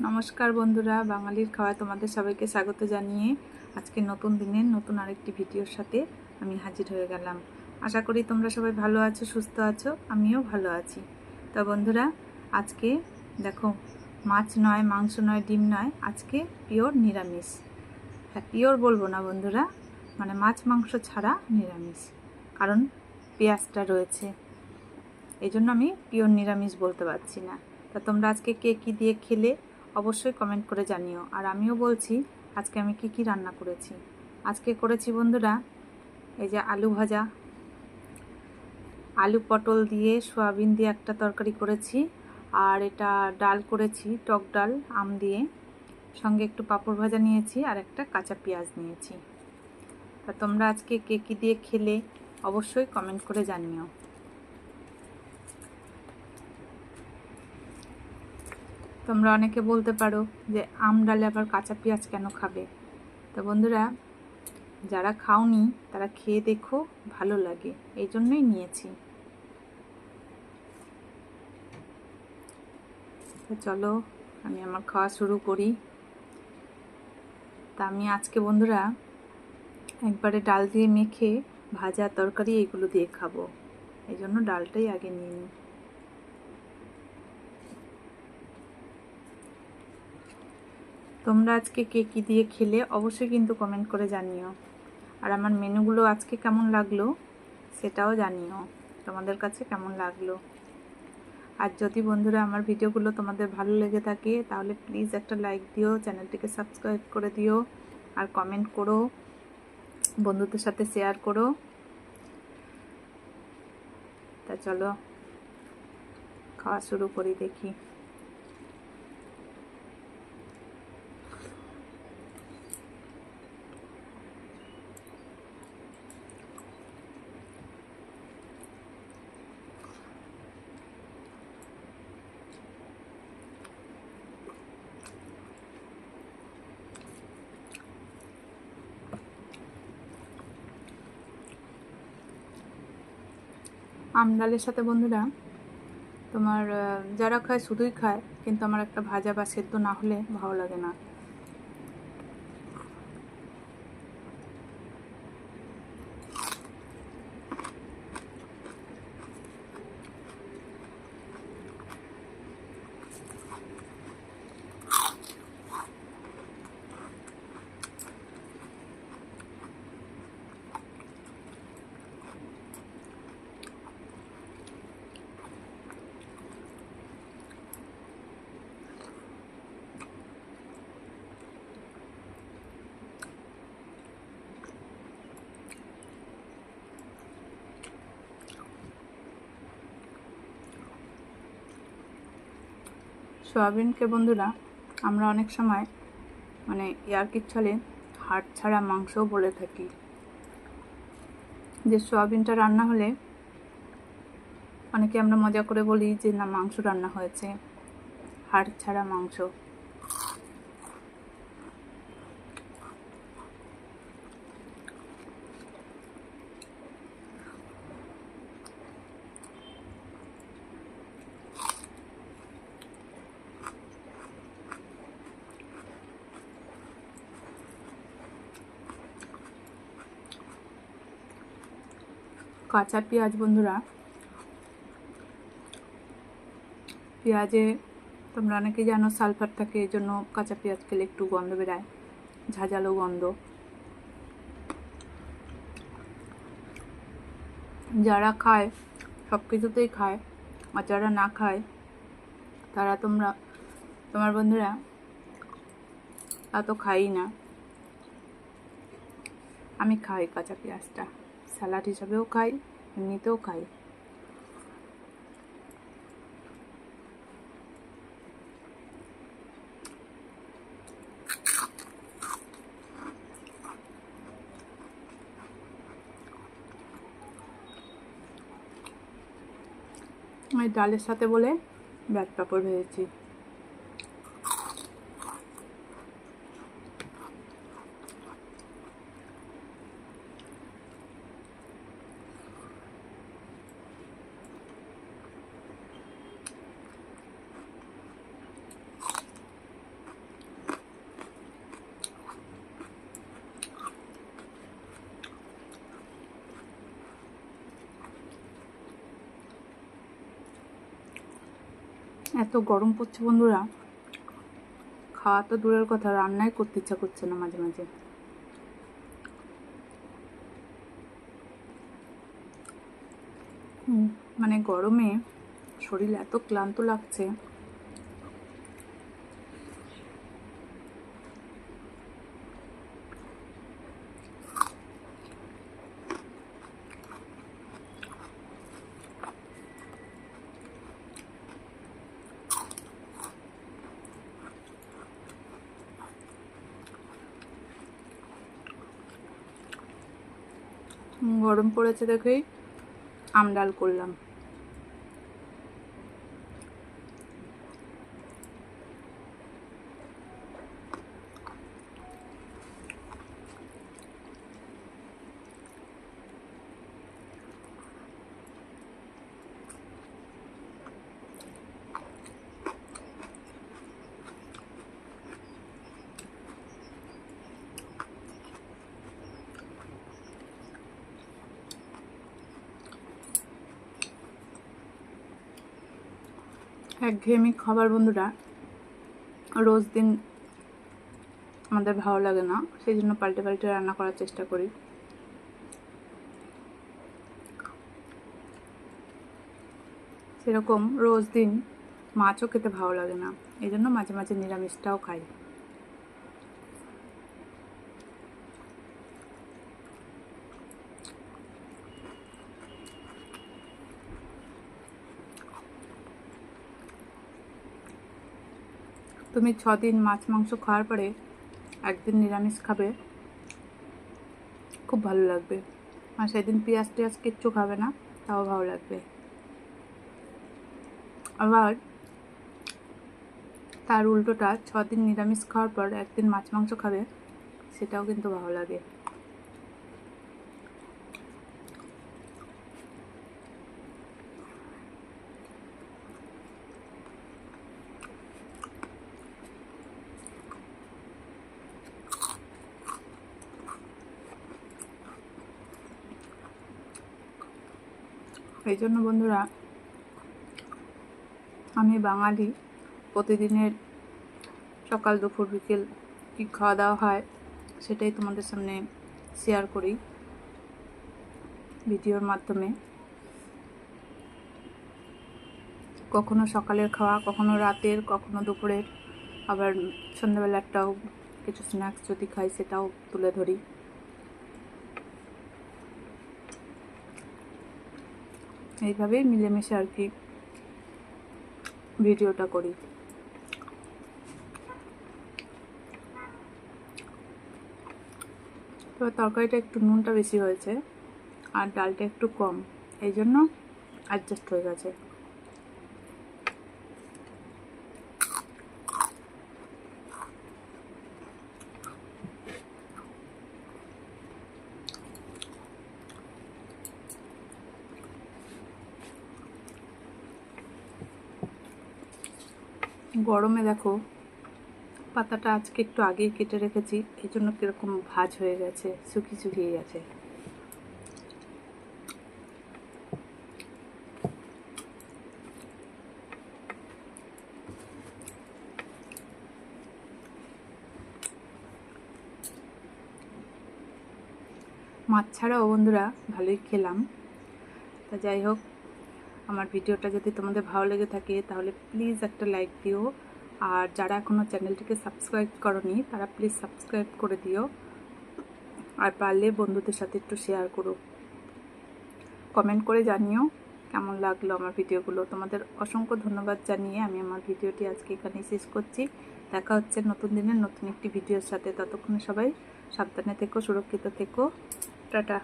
নমস্কার বন্ধুরা, বাঙালির খাওয়া তোমাদের সবাইকে স্বাগত জানিয়ে আজকে নতুন দিনের নতুন আরেকটি ভিডিওর সাথে আমি হাজির হয়ে গেলাম। আশা করি তোমরা সবাই ভালো আছো, সুস্থ আছো, আমিও ভালো আছি। তা বন্ধুরা, আজকে দেখো, মাছ নয়, মাংস নয়, ডিম নয়, আজকে পিওর নিরামিষ। হ্যাঁ পিওর বলব না বন্ধুরা মানে মাছ, মাংস ছাড়া নিরামিষ, কারণ পেঁয়াজটা রয়েছে। এই জন্য আমি পিওর নিরামিষ বলতে পারছি না। তা তোমরা আজকে কে, কী দিয়ে খেলে অবশ্যই কমেন্ট করে জানিও। আর আমিও বলছি, আজকে আমি কি কি রান্না করেছি? আজকে করেছি বন্ধুরা, এই যে আলু ভাজা। আলু পটল দিয়ে সোয়াবিন দিয়ে একটা তরকারি করেছি, আর এটা ডাল করেছি, টক ডাল, আম দিয়ে। সঙ্গে একটু পাঁপড় ভাজা নিয়েছি, আর একটা কাঁচা পেঁয়াজ নিয়েছি। তা তোমরা আজকে কে কী দিয়ে খেলে, অবশ্যই কমেন্ট করে জানিও। তোমরা অনেকে বলতে পারো যে আম ডালে আবার কাঁচা পেঁয়াজ কেন খাবে? তো বন্ধুরা, যারা খাওনি, তারা খেয়ে দেখো, ভালো লাগে। এই জন্যই নিয়েছি। তো চলো, আমি আমার খাওয়া শুরু করি। তা আমি আজকে বন্ধুরা, একবারে ডাল দিয়ে মেখে ভাজা তরকারি এগুলো দিয়ে খাব। এই জন্য ডালটাই আগে নিয়ে নিই। তোমরা আজকে কে কী দিয়ে খেলে অবশ্যই কিন্তু কমেন্ট করে জানিও। আর আমার মেনুগুলো আজকে কেমন লাগল সেটাও জানিও, তোমাদের কাছে কেমন লাগল। আর যদি বন্ধুরা আমার ভিডিওগুলো তোমাদের ভালো লেগে থাকে, তাহলে প্লিজ একটা লাইক দিও, চ্যানেলটিকে সাবস্ক্রাইব করে দিও, আর কমেন্ট করো, বন্ধুদের সাথে শেয়ার করো। তা চলো, খাওয়া শুরু করি দেখি। আম ডালের সাথে, বন্ধুরা, তোমার যারা খায় শুধুই খায়, কিন্তু আমার একটা ভাজা বা সেদ্ধ না হলে ভালো লাগে না। সয়াবিনকে বন্ধুরা, আমরা অনেক সময় মানে ইয়ার্কির ছলে হাট ছাড়া মাংসও বলে থাকি। যে সয়াবিনটা রান্না হলে অনেকে আমরা মজা করে বলি যে, না, মাংস রান্না হয়েছে। হাড় ছাড়া মাংস। কাঁচা পেঁয়াজ বন্ধুরা। পেঁয়াজে তোমরা অনেকেই জানো সালফার থাকে এই জন্য কাঁচা পেঁয়াজ খেলে একটু গন্ধ বেরায়, ঝাঁঝালো গন্ধ। যারা খায়, সব কিছুতেই খায়, আর যারা না খায়, তারা তোমরা, তোমার বন্ধুরা তা তো খাই না। আমি খাই কাঁচা পেঁয়াজটা। স্যালাড হিসাবেও খাই এমনিতেও খাই। ওই ডালের সাথে বলে ব্যাট পাপড় ভেজেছি। এত গরম পড়ছে বন্ধুরা। খাওয়া তো দূরের কথা, রান্নাই করতে ইচ্ছা করছে না মাঝে মাঝে। মানে গরমে শরীর এত ক্লান্ত লাগছে। গরম পড়েছে দেখেই আমডাল করলাম। একঘেয়েমি খাবার বন্ধুরা, রোজ দিন আমাদের ভালো লাগে না, সেই জন্য পাল্টে পাল্টে রান্না করার চেষ্টা করি। সেরকম রোজ দিন মাছও খেতে ভালো লাগে না, এই জন্য মাঝে মাঝে নিরামিষটাও খাই। তুমি ছদিন মাছ, মাংস খাওয়ার পরে একদিন নিরামিষ খাবে। খুব ভালো লাগবে। আর সেদিন পেঁয়াজ টেয়াজ কিচ্ছু খাবে না, তাও ভালো লাগবে। আবার তার উল্টোটা, ছদিন নিরামিষ খাওয়ার পর একদিন মাছ, মাংস খাবে, সেটাও কিন্তু ভালো লাগে। এই জন্য বন্ধুরা, আমি বাঙালি প্রতিদিনের সকাল, দুপুর, বিকেল কী খাওয়া দাওয়া হয় সেটাই তোমাদের সামনে শেয়ার করি ভিডিওর মাধ্যমে। কখনো সকালের খাওয়া, কখনো রাতের, কখনো দুপুরের, আবার সন্ধ্যাবেলাটাও কিছু স্ন্যাক্স যদি খাই সেটাও তুলে ধরি। এইভাবেই মিলেমিশে আর কি ভিডিওটা করি। তো তরকারিটা একটু নুনটা বেশি হয়েছে আর ডালটা একটু কম। এই জন্য অ্যাডজাস্ট হয়ে গেছে। গরমে দেখো, পাতাটা আজকে একটু আগেই কেটে রেখেছি, এই জন্য কীরকম ভাজ হয়ে গেছে, শুকিয়ে শুকিয়ে গেছে। মাছ ছাড়াও বন্ধুরা, ভালোই খেলাম। তা যাই হোক আমার ভিডিওটা যদি তোমাদের ভালো লেগে থাকে, তাহলে প্লিজ একটা লাইক দিও। আর যারা এখনও চ্যানেলটিকে সাবস্ক্রাইব করনি, তারা প্লিজ সাবস্ক্রাইব করে দিও। আর পারলে বন্ধুদের সাথে একটু শেয়ার করো। কমেন্ট করে জানিও কেমন লাগল আমার ভিডিওগুলো। তোমাদের অসংখ্য ধন্যবাদ জানিয়ে আমি আমার ভিডিওটি আজকে এখানেই শেষ করছি। দেখা হচ্ছে নতুন দিনের নতুন একটি ভিডিওর সাথে। ততক্ষণে সবাই সাবধানে থেকো, সুরক্ষিত থেকো। টাটা।